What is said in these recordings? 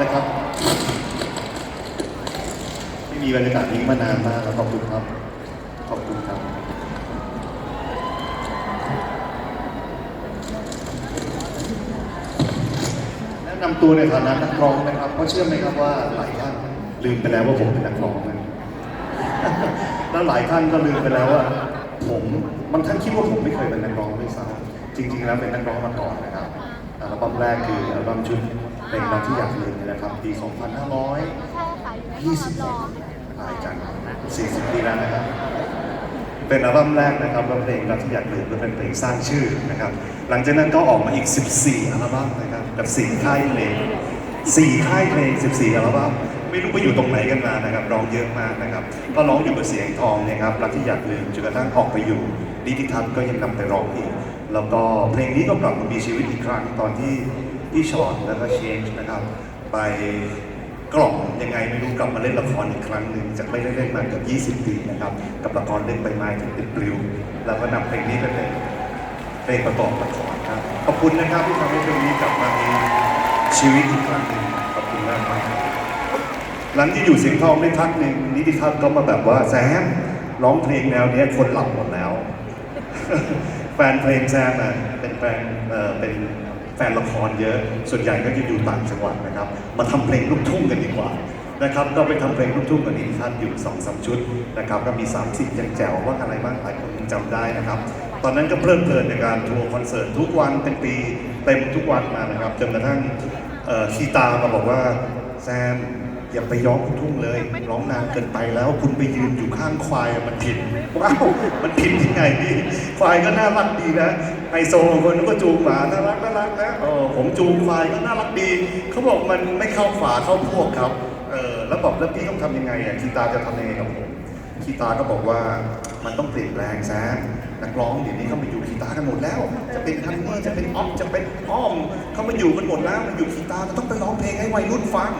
นะครับ ไม่มีบรรยากาศนี้มานานมากแล้วขอบคุณครับ ขอบคุณครับ แนะนำตัวในฐานะนักร้องนะครับ เพราะเชื่อไหมครับว่าหลายท่านลืมไปแล้วว่าผมเป็นนักร้องนะแล้วหลายท่านก็ลืมไปแล้วว่าผมบางท่านคิดว่าผมไม่เคยเป็นนักร้องด้วยซ้ำ ริงๆแล้วเป็นนักร้องมาก่อนนะครับอัลบั้มแรกคืออัลบั้มชุดเพลงรักที่อยากลืมเนี่ยนะครับปี 2500ใช่ค่ะอยู่ในห้อบรองหลายจัง40 ปีแล้วนะครับ เป็นอัลบั้มแรกนะครับแล้วเพลงรักที่อยากลืมก็เป็นเพลงสร้างชื่อนะครับ หลังจากนั้นก็ออกมาอีก 14 อัลบั้มนะครับ กับ 4 ค่ายเพลง 4 ค่ายเพลง 14 อัลบั้มไม่รู้ไปอยู่ตรงไหนกันมานะครับร้องเยอะมากนะครับก็ร้องอยู่กับเสียงทองนะครับรักที่อยากลืมจนกระทั่งออกไปอยู่ดิจิทัลก็ยังนำไปร้องอีก แล้วก็เพลงนี้ก็กลับมามีชีวิตอีกครั้งตอนที่พี่ชอนแล้วก็เชนจ์นะครับ ไปกล่อมยังไงไม่รู้กลับมาเล่นละครอีกครั้งหนึ่งจากไม่ได้เล่นมาเกือบ20 ปีนะครับกับละครเล่นใบไม้ถึงติดปลิว แล้วก็นำเพลงนี้ไปเป็นเพลงประกอบละครครับขอบคุณนะครับที่ทำให้เพลงนี้กลับมามีชีวิตอีกครั้งหนึ่งขอบคุณมากครับหลังที่อยู่เสียงทองได้พักหนึ่งนิติทัศน์ก็มาแบบว่าแซมร้องเพลงแนวนี้คนหลับหมดแล้ว ฟนเพลงแซมอะเป็นแฟนเอ่อเป็นแฟนละครเยอะ ส่วนใหญ่ก็จะอยู่ต่างจังหวัดนะครับ มาทำเพลงลูกทุ่งกันดีกว่านะครับ ก็ไปทำเพลงลูกทุ่งกับนิติทัศน์อยู่สองสามชุดนะครับ ก็มี3 0ยังแจ๋วว่าอะไรบ้างหลายคนยังจำได้นะครับ ตอนนั้นก็เพลิดเพลินในการทัวร์คอนเสิร์ตทุกวันเป็นปีเต็มทุกวันมานะครับจนกระทั่งคีตามาบอกว่าแซม อย่าไปร้องลูกทุ่งเลยร้องนานเกินไปแล้ว คุณไปยืนอยู่ข้างควายมันผิดว้าวมันผิดยังไงพี่ควายก็น่ารักดีนะไฮโซคนก็จูงหมาน่ารักน่ารักนะเออผมจูงควายก็น่ารักดีเขาบอกมันไม่เข้าฝาเข้าพวกครับเออแล้วบอกแล้วพี่ต้องทำยังไงอะคีตาจะทำยังไงกับผมคีตาก็บอกว่ามันต้องเปลี่ยนแปลงแซมนักร้องเดี๋ยวนี้เขามาอยู่คีตากันหมดแล้ว จะเป็นฮันนี่จะเป็นออฟจะเป็นอ้อมเขามาอยู่กันหมดแล้วมาอยู่คีตาก็ต้องไปร้องเพลงให้วัยรุ่นฟัง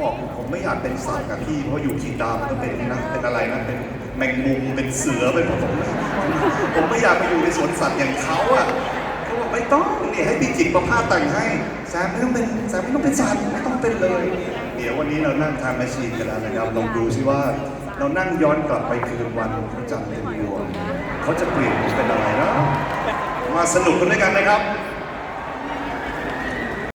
บอกผมไม่อยากเป็นสัตว์กับพี่เพราะอยู่ขีดามันก็เป็นนะเป็นอะไรนะเป็นแมงมุมเป็นเสือเป็นผมผมไม่อยากไปอยู่ในสวนสัตว์อย่างเขาอะเขาบอกไม่ต้องเนี่ยให้พี่จิกประพาสแต่งให้แซมไม่ต้องเป็นแซมไม่ต้องเป็นสัตว์ไม่ต้องเป็นเลย เดี๋ยววันนี้เรานั่งทำแมชชีนกันแล้วนะครับลองดูซิว่าเรานั่งย้อนกลับไปคืนวันพระจันทร์เต็มดวงเขาจะเปลี่ยนเป็นอะไรนะมาสนุกกันด้วยกันนะครับ